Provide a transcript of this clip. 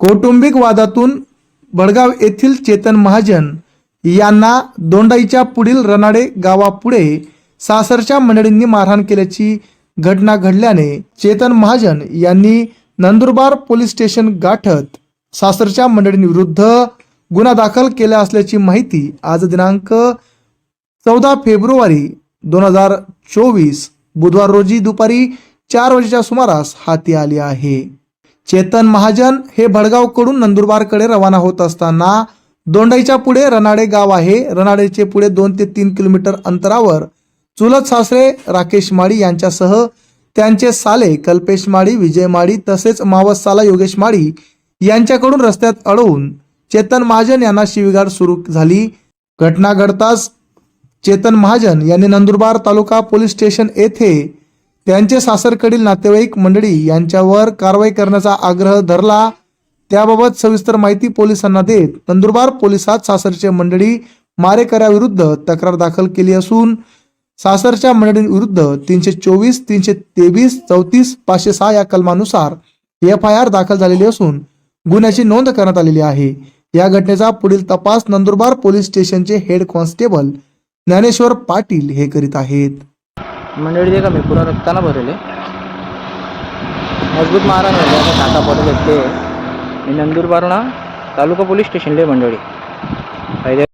कौटुंबिक वादातून बडगाव येथील चेतन महाजन यांना दोंडाईच्या पुढील रनाडे गावापुढे सासरच्या मंडळींनी मारहाण केल्याची घटना घडल्याने चेतन महाजन यांनी नंदुरबार पोलीस स्टेशन गाठत सासरच्या मंडळींविरुद्ध गुन्हा दाखल केला असल्याची माहिती आज दिनांक चौदा फेब्रुवारी दोन हजार चोवीस बुधवार रोजी दुपारी चार वाजेच्या सुमारास हाती आली आहे. चेतन महाजन हे भडगावकडून नंदुरबारकडे रवाना होत असताना दोंडाईच्या पुढे रनाडे गाव आहे. रनाडेचे पुढे दोन ते तीन किलोमीटर अंतरावर चुलत सासरे राकेश माळी यांच्यासह त्यांचे साले कल्पेश माळी विजय माळी तसेच मावस साला योगेश माळी यांच्याकडून रस्त्यात अडवून चेतन महाजन यांना शिवीगाड सुरू झाली. घटना घडताच चेतन महाजन यांनी नंदुरबार तालुका पोलीस स्टेशन येथे त्यांचे सासरकडील नातेवाईक मंडळी यांच्यावर कारवाई करण्याचा आग्रह धरला. त्याबाबत सविस्तर माहिती पोलिसांना देत नंदुरबार पोलिसात सासरचे मंडळी मारेकऱ्याविरुद्ध तक्रार दाखल केली असून सासरच्या मंडळींविरुद्ध तीनशे चोवीस तीनशे तेवीस चौतीस पाचशे सहा या कलमानुसार एफ आय आर दाखल झालेली असून गुन्ह्याची नोंद करण्यात आलेली आहे. या घटनेचा पुढील तपास नंदुरबार पोलीस स्टेशनचे हेड कॉन्स्टेबल ज्ञानेश्वर पाटील हे करीत आहेत. मंडळी दे का मी पुरा रक्ताना भरले. मजबूत मारा झाले काका टाटा पडले ते. मी नंदुरबार ना तालुका पोलीस स्टेशनले मंडळी. फायदे